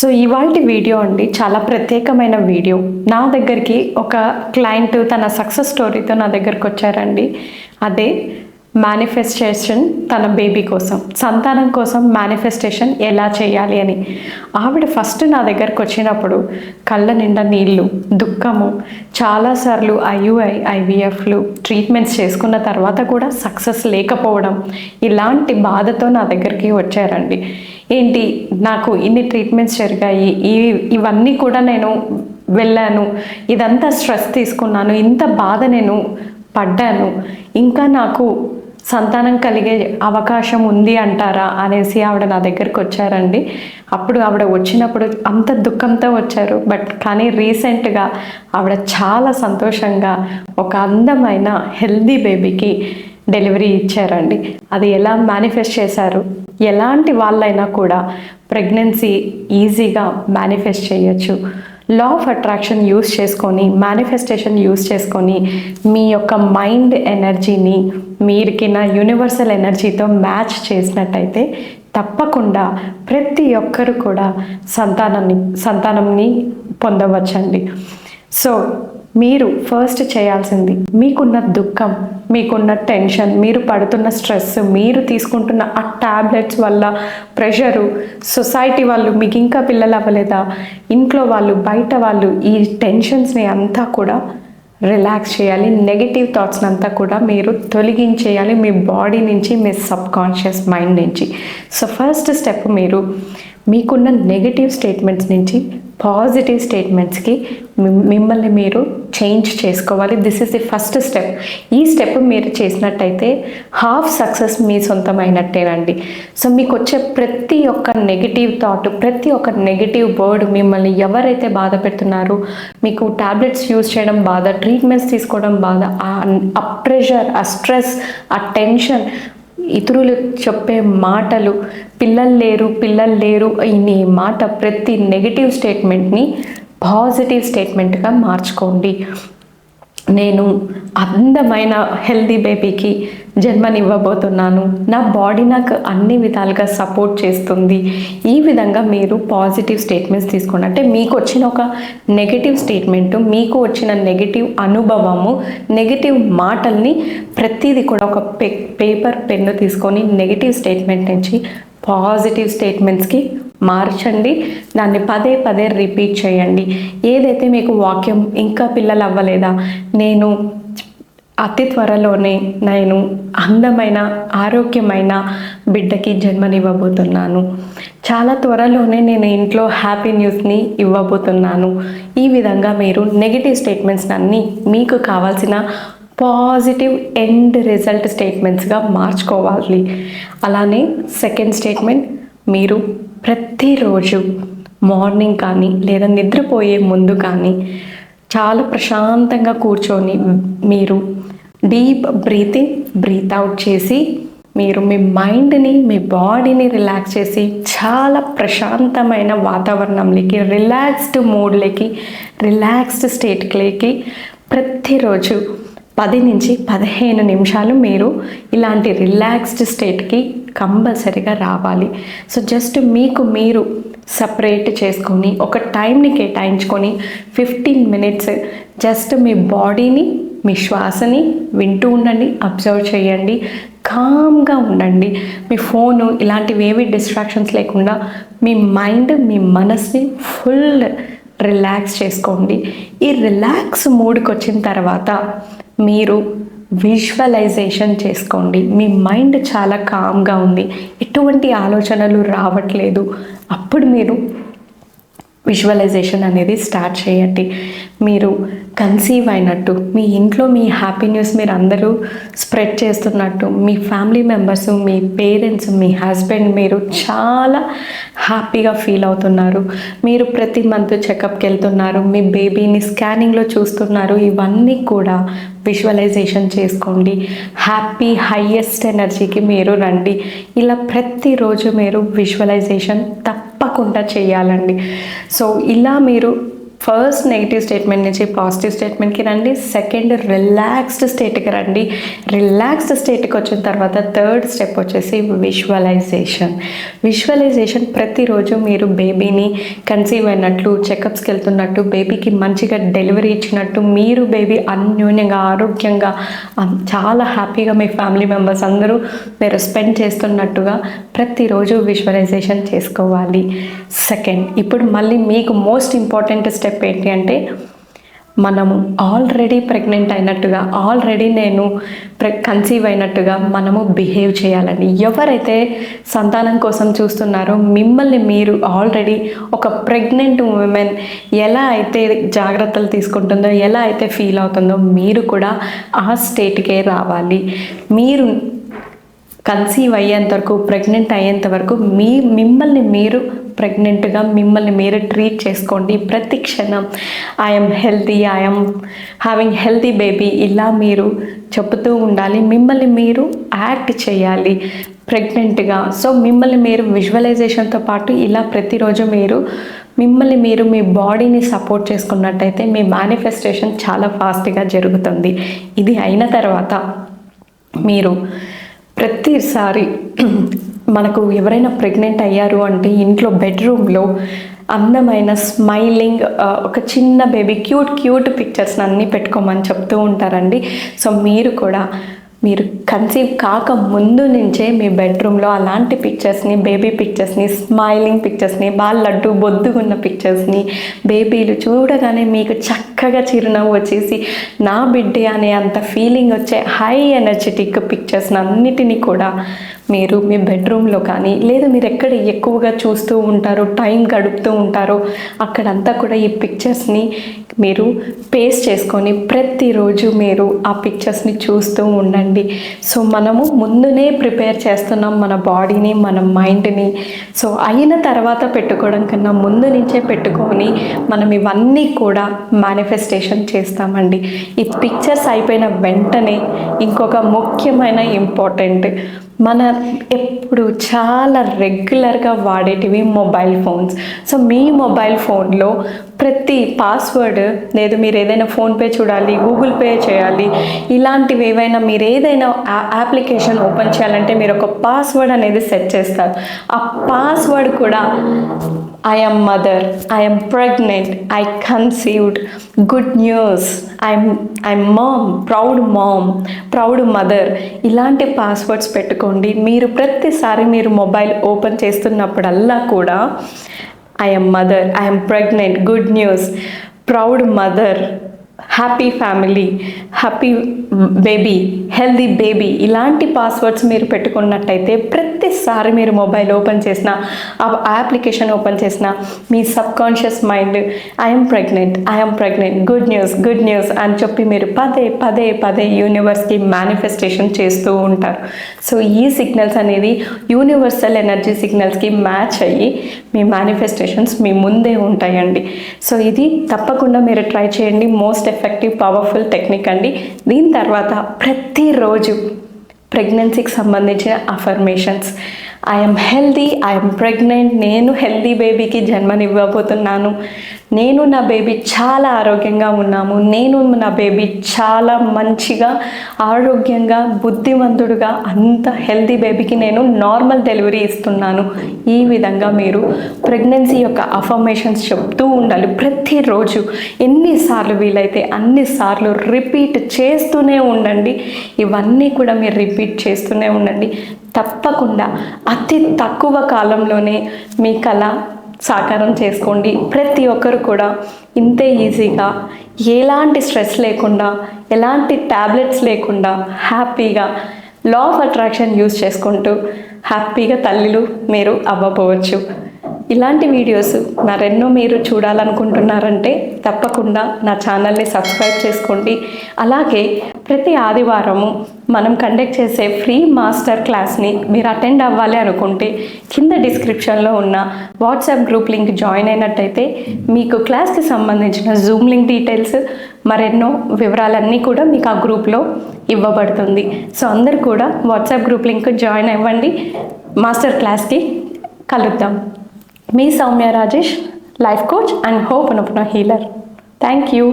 So ఇవాళ video అండి చాలా ప్రత్యేకమైన వీడియో. నా దగ్గరికి ఒక క్లయింట్ తన సక్సెస్ స్టోరీతో నా దగ్గరకు వచ్చారండి. అదే మేనిఫెస్టేషన్ తన బేబీ కోసం సంతానం కోసం మేనిఫెస్టేషన్ ఎలా చేయాలి అని. ఆవిడ ఫస్ట్ నా దగ్గరకు వచ్చినప్పుడు కళ్ళ నిండా నీళ్ళు దుఃఖము చాలాసార్లు ఐయుఐ ఐవీఎఫ్లు ట్రీట్మెంట్స్ చేసుకున్న తర్వాత కూడా సక్సెస్ లేకపోవడం ఇలాంటి బాధతో నా దగ్గరికి వచ్చారండి. ఏంటి నాకు ఇన్ని ట్రీట్మెంట్స్ జరిగాయి ఈ ఇవన్నీ కూడా నేను వెళ్ళాను ఇదంతా స్ట్రెస్ తీసుకున్నాను ఇంత బాధ నేను పడ్డాను ఇంకా నాకు సంతానం కలిగే అవకాశం ఉంది అంటారా అనేసి ఆవిడ నా దగ్గరికి వచ్చారండి. అప్పుడు ఆవిడ వచ్చినప్పుడు అంత దుఃఖంతో వచ్చారు బట్ కానీ రీసెంట్గా ఆవిడ చాలా సంతోషంగా ఒక అందమైన హెల్దీ బేబీకి డెలివరీ ఇచ్చారండి. అది ఎలా మేనిఫెస్ట్ చేశారు? ఎలాంటి వాళ్ళైనా కూడా ప్రెగ్నెన్సీ ఈజీగా మేనిఫెస్ట్ చేయొచ్చు. లా ఆఫ్ అట్రాక్షన్ యూస్ చేసుకొని మేనిఫెస్టేషన్ యూస్ చేసుకొని మీ యొక్క మైండ్ ఎనర్జీని మీరికిన యూనివర్సల్ ఎనర్జీతో మ్యాచ్ చేసినట్టయితే తప్పకుండా ప్రతి ఒక్కరు కూడా సంతానాన్ని సంతానంని పొందవచ్చండి. సో మీరు ఫస్ట్ చేయాల్సింది మీకున్న దుఃఖం మీకున్న టెన్షన్ మీరు పడుతున్న స్ట్రెస్ మీరు తీసుకుంటున్న ఆ ట్యాబ్లెట్స్ వల్ల ప్రెషరు సొసైటీ వాళ్ళు మీకు ఇంకా పిల్లలు అవ్వలేదా? ఇంట్లో వాళ్ళు బయట వాళ్ళు ఈ టెన్షన్స్ని అంతా కూడా రిలాక్స్ చేయాలి నెగిటివ్ థాట్స్ని అంతా కూడా మీరు తొలగించేయాలి మీ బాడీ నుంచి మీ సబ్ కాన్షియస్ మైండ్ నుంచి. సో ఫస్ట్ స్టెప్ మీరు మీకున్న నెగిటివ్ స్టేట్మెంట్స్ నుంచి పాజిటివ్ స్టేట్మెంట్స్కి మిమ్మల్ని మీరు చేంజ్ చేసుకోవాలి. This is the first step ఈ స్టెప్ మీరు చేసినట్టయితే హాఫ్ సక్సెస్ మీ సొంతమైనట్టేనండి. సో మీకు వచ్చే ప్రతి ఒక్క నెగిటివ్ థాట్ ప్రతి ఒక్క నెగిటివ్ వర్డ్ మిమ్మల్ని ఎవరైతే బాధ పెడుతున్నారో మీకు టాబ్లెట్స్ యూజ్ చేయడం బాధ ట్రీట్మెంట్స్ తీసుకోవడం బాధ ఆ ప్రెషర్ ఆ స్ట్రెస్ ఆ టెన్షన్ ఇతరులు చెప్పే మాటలు పిల్లలు లేరు పిల్లలు లేరు ఇన్ని మాట ప్రతి నెగిటివ్ స్టేట్మెంట్ని పాజిటివ్ స్టేట్మెంట్గా మార్చుకోండి. నేను అందమైన హెల్దీ బేబీకి జన్మనివ్వబోతున్నాను. నా బాడీ నాకు అన్ని విధాలుగా సపోర్ట్ చేస్తుంది. ఈ విధంగా మీరు పాజిటివ్ స్టేట్మెంట్స్ తీసుకోండి. అంటే మీకు వచ్చిన ఒక నెగిటివ్ స్టేట్మెంట్ మీకు వచ్చిన నెగిటివ్ అనుభవము నెగిటివ్ మాటల్ని ప్రతిదీ కూడా ఒక పే పేపర్ పెన్ను తీసుకొని నెగిటివ్ స్టేట్మెంట్ నుంచి పాజిటివ్ స్టేట్మెంట్స్కి మార్చండి. దాన్ని పదే పదే రిపీట్ చేయండి. ఏదైతే మీకు వాక్యం ఇంకా పిల్లలు అవ్వలేదా నేను అతి త్వరలోనే నేను అందమైన ఆరోగ్యమైన బిడ్డకి జన్మనివ్వబోతున్నాను. చాలా త్వరలోనే నేను ఇంట్లో హ్యాపీ న్యూస్ని ఇవ్వబోతున్నాను. ఈ విధంగా మీరు నెగిటివ్ స్టేట్మెంట్స్ అన్నీ మీకు కావాల్సిన పాజిటివ్ ఎండ్ రిజల్ట్ స్టేట్మెంట్స్గా మార్చుకోవాలి. అలానే సెకండ్ స్టేట్మెంట్ మీరు ప్రతిరోజు మార్నింగ్ కానీ లేదా నిద్రపోయే ముందు కానీ చాలా ప్రశాంతంగా కూర్చొని మీరు డీప్ బ్రీతింగ్ బ్రీత్ అవుట్ చేసి మీరు మీ మైండ్ని మీ బాడీని రిలాక్స్ చేసి చాలా ప్రశాంతమైన వాతావరణంలోకి రిలాక్స్డ్ మూడ్లోకి రిలాక్స్డ్ స్టేట్లోకి ప్రతిరోజు పది నుంచి పదిహేను నిమిషాలు మీరు ఇలాంటి రిలాక్స్డ్ స్టేట్కి కంపల్సరిగా రావాలి. సో జస్ట్ మీకు మీరు సపరేట్ చేసుకొని ఒక టైంని కేటాయించుకొని ఫిఫ్టీన్ మినిట్స్ జస్ట్ మీ బాడీని మీ శ్వాసని వింటూ ఉండండి అబ్జర్వ్ చేయండి కామ్గా ఉండండి. మీ ఫోను ఇలాంటివి ఏవి డిస్ట్రాక్షన్స్ లేకుండా మీ మైండ్ మీ మనసుని ఫుల్ రిలాక్స్ చేసుకోండి. ఈ రిలాక్స్ మూడ్కి వచ్చిన తర్వాత మీరు విజువలైజేషన్ చేసుకోండి. మీ మైండ్ చాలా కామ్గా ఉంది. ఎటువంటి ఆలోచనలు రావట్లేదు. అప్పుడు మీరు విజువలైజేషన్ అనేది స్టార్ట్ చేయండి. మీరు కన్సీవ్ అయినట్టు మీ ఇంట్లో మీ హ్యాపీ న్యూస్ మీరు అందరూ స్ప్రెడ్ చేస్తున్నట్టు మీ ఫ్యామిలీ మెంబర్స్ మీ పేరెంట్స్ మీ హస్బెండ్ మీరు చాలా హ్యాపీగా ఫీల్ అవుతున్నారు. మీరు ప్రతి మంత్ చెకప్కి వెళ్తున్నారు మీ బేబీని స్కానింగ్లో చూస్తున్నారు. ఇవన్నీ కూడా విజువలైజేషన్ చేసుకోండి. హ్యాపీ హయ్యెస్ట్ ఎనర్జీకి మీరు రండి. ఇలా ప్రతిరోజు మీరు విజువలైజేషన్ తప్పకుండా చేయాలండి. సో ఇలా మీరు ఫస్ట్ నెగిటివ్ స్టేట్మెంట్ నుంచి పాజిటివ్ స్టేట్మెంట్కి రండి. సెకండ్ రిలాక్స్డ్ స్టేట్కి రండి. రిలాక్స్డ్ స్టేట్కి వచ్చిన తర్వాత థర్డ్ స్టెప్ వచ్చేసి విజువలైజేషన్. విజువలైజేషన్ ప్రతిరోజు మీరు బేబీని కన్సీవ్ అయినట్లు చెకప్స్కి వెళ్తున్నట్టు బేబీకి మంచిగా డెలివరీ ఇచ్చినట్టు మీరు బేబీ అన్యోన్యంగా ఆరోగ్యంగా చాలా హ్యాపీగా మీ ఫ్యామిలీ మెంబర్స్ అందరూ మీరు స్పెండ్ చేస్తున్నట్టుగా ప్రతిరోజు విజువలైజేషన్ చేసుకోవాలి. సెకండ్ ఇప్పుడు మళ్ళీ మీకు మోస్ట్ ఇంపార్టెంట్ స్టెప్ ఏంటి అంటే మనము ఆల్రెడీ ప్రెగ్నెంట్ అయినట్టుగా ఆల్రెడీ నేను ప్రె కన్సీవ్ అయినట్టుగా మనము బిహేవ్ చేయాలండి ఎవరైతే సంతానం కోసం చూస్తున్నారో మిమ్మల్ని మీరు ఆల్రెడీ ఒక ప్రెగ్నెంట్ ఉమెన్ ఎలా అయితే జాగ్రత్తలు తీసుకుంటుందో ఎలా అయితే ఫీల్ అవుతుందో మీరు కూడా ఆ స్టేట్కే రావాలి. మీరు కన్సీవ్ అయ్యేంత వరకు ప్రెగ్నెంట్ అయ్యేంత వరకు మీ మిమ్మల్ని మీరు ప్రెగ్నెంట్గా మిమ్మల్ని మీరు ట్రీట్ చేసుకోండి. ప్రతి క్షణం I'm healthy I'm having healthy baby ఇలా మీరు చెబుతూ ఉండాలి. మిమ్మల్ని మీరు యాక్ట్ చేయాలి ప్రెగ్నెంట్గా సో మిమ్మల్ని మీరు విజువలైజేషన్తో పాటు ఇలా ప్రతిరోజు మీరు మిమ్మల్ని మీరు మీ బాడీని సపోర్ట్ చేసుకున్నట్టయితే మీ మేనిఫెస్టేషన్ చాలా ఫాస్ట్గా జరుగుతుంది. ఇది అయిన తర్వాత మీరు ప్రతిసారి మనకు ఎవరైనా ప్రెగ్నెంట్ అయ్యారు అంటే ఇంట్లో బెడ్రూమ్లో అందమైన స్మైలింగ్ ఒక చిన్న బేబీ క్యూట్ క్యూట్ పిక్చర్స్ని అన్నీ పెట్టుకోమని చెప్తూ ఉంటారండి. సో మీరు కూడా మీరు కన్సీవ్ కాక ముందు నుంచే మీ బెడ్రూమ్లో అలాంటి పిక్చర్స్ని బేబీ పిక్చర్స్ని స్మైలింగ్ పిక్చర్స్ని బాగా లడ్డు బొద్దుగున్న పిక్చర్స్ని బేబీలు చూడగానే మీకు చక్కగా చిరునవ్వు వచ్చేసి నా బిడ్డే అనే అంత ఫీలింగ్ వచ్చే హై ఎనర్జెటిక్ పిక్చర్స్ని అన్నిటినీ కూడా మీరు మీ బెడ్రూమ్లో కానీ లేదా మీరు ఎక్కడ ఎక్కువగా చూస్తూ ఉంటారో టైం గడుపుతూ ఉంటారో అక్కడంతా కూడా ఈ పిక్చర్స్ని మీరు పేస్ట్ చేసుకొని ప్రతిరోజు మీరు ఆ పిక్చర్స్ని చూస్తూ ఉండండి. సో మనము ముందునే ప్రిపేర్ చేస్తున్నాం మన బాడీని మన మైండ్ని సో అయిన తర్వాత పెట్టుకోవడం కన్నా ముందు నుంచే పెట్టుకొని మనం ఇవన్నీ కూడా మేనిఫెస్టేషన్ చేస్తామండి. ఈ పిక్చర్స్ అయిపోయిన వెంటనే ఇంకొక ముఖ్యమైన ఇంపార్టెంట్ మన ఎప్పుడు చాలా రెగ్యులర్గా వాడేటివి మొబైల్ ఫోన్స్ సో మీ మొబైల్ ఫోన్లో ప్రతి పాస్వర్డ్ లేదు మీరు ఏదైనా ఫోన్పే చూడాలి గూగుల్ పే చేయాలి ఇలాంటివి ఏవైనా మీరు ఏదైనా అప్లికేషన్ ఓపెన్ చేయాలంటే మీరు ఒక పాస్వర్డ్ అనేది సెట్ చేస్తారు. ఆ పాస్వర్డ్ కూడా I'm mother I'm pregnant I conceived good news I'm I'm mom proud mom proud mother ఇలాంటి పాస్వర్డ్స్ పెట్టుకోండి. మీరు ప్రతిసారి మీరు మొబైల్ ఓపెన్ చేస్తున్నప్పుడల్లా కూడా I am mother, I am pregnant, good news, proud mother, happy family happy baby healthy baby ఇలాంటి passwords మీరు పెట్టుకున్నట్టయితే ప్రతిసారి మీరు మొబైల్ ఓపెన్ చేసిన ఆ అప్లికేషన్ ఓపెన్ చేసిన మీ subconscious mind I'm pregnant I'm pregnant good news good news అని చెప్పి మీరు పదే పదే పదే యూనివర్స్కి మేనిఫెస్టేషన్ చేస్తూ ఉంటారు. సో ఈ సిగ్నల్స్ అనేది యూనివర్సల్ ఎనర్జీ సిగ్నల్స్కి మ్యాచ్ అయ్యి మీ మేనిఫెస్టేషన్స్ మీ ముందే ఉంటాయండి. సో ఇది తప్పకుండా మీరు ట్రై చేయండి. మోస్ట్ ఎఫెక్టివ్ పవర్ఫుల్ టెక్నిక్ అండి. దీని తర్వాత ప్రతిరోజు ప్రెగ్నెన్సీకి సంబంధించిన affirmations I'm healthy I'm pregnant నేను హెల్దీ బేబీకి జన్మనివ్వబోతున్నాను. నేను నా బేబీ చాలా ఆరోగ్యంగా ఉన్నాము. నేను నా బేబీ చాలా మంచిగా ఆరోగ్యంగా బుద్ధిమంతుడుగా అంత హెల్దీ బేబీకి నేను నార్మల్ డెలివరీ ఇస్తున్నాను. ఈ విధంగా మీరు ప్రెగ్నెన్సీ యొక్క అఫర్మేషన్స్ చెప్తూ ఉండాలి. ప్రతిరోజు ఎన్నిసార్లు వీలైతే అన్నిసార్లు రిపీట్ చేస్తూనే ఉండండి. ఇవన్నీ కూడా మీరు రిపీట్ చేస్తూనే ఉండండి. తప్పకుండా అతి తక్కువ కాలంలోనే మీ కళ సాకారం చేసుకోండి. ప్రతి ఒక్కరు కూడా ఇంతే ఈజీగా ఎలాంటి స్ట్రెస్ లేకుండా ఎలాంటి ట్యాబ్లెట్స్ లేకుండా హ్యాపీగా లా ఆఫ్ అట్రాక్షన్ యూస్ చేసుకుంటూ హ్యాపీగా తల్లిలు మీరు అవ్వబోవచ్చు. ఇలాంటి వీడియోస్ మరెన్నో మీరు చూడాలనుకుంటున్నారంటే తప్పకుండా నా ఛానల్ని సబ్స్క్రైబ్ చేసుకోండి. అలాగే ప్రతి ఆదివారము మనం కండక్ట్ చేసే ఫ్రీ మాస్టర్ క్లాస్ని మీరు అటెండ్ అవ్వాలి అనుకుంటే కింద డిస్క్రిప్షన్లో ఉన్న వాట్సాప్ గ్రూప్ లింక్ జాయిన్ అయినట్టయితే మీకు క్లాస్కి సంబంధించిన జూమ్ లింక్ డీటెయిల్స్ మరెన్నో వివరాలన్నీ కూడా మీకు ఆ గ్రూప్లో ఇవ్వబడుతుంది. సో అందరు కూడా వాట్సాప్ గ్రూప్ లింక్ జాయిన్ అవ్వండి. మాస్టర్ క్లాస్కి కలుద్దాం. మీ Soumya Rajesh life coach and hope healer thank you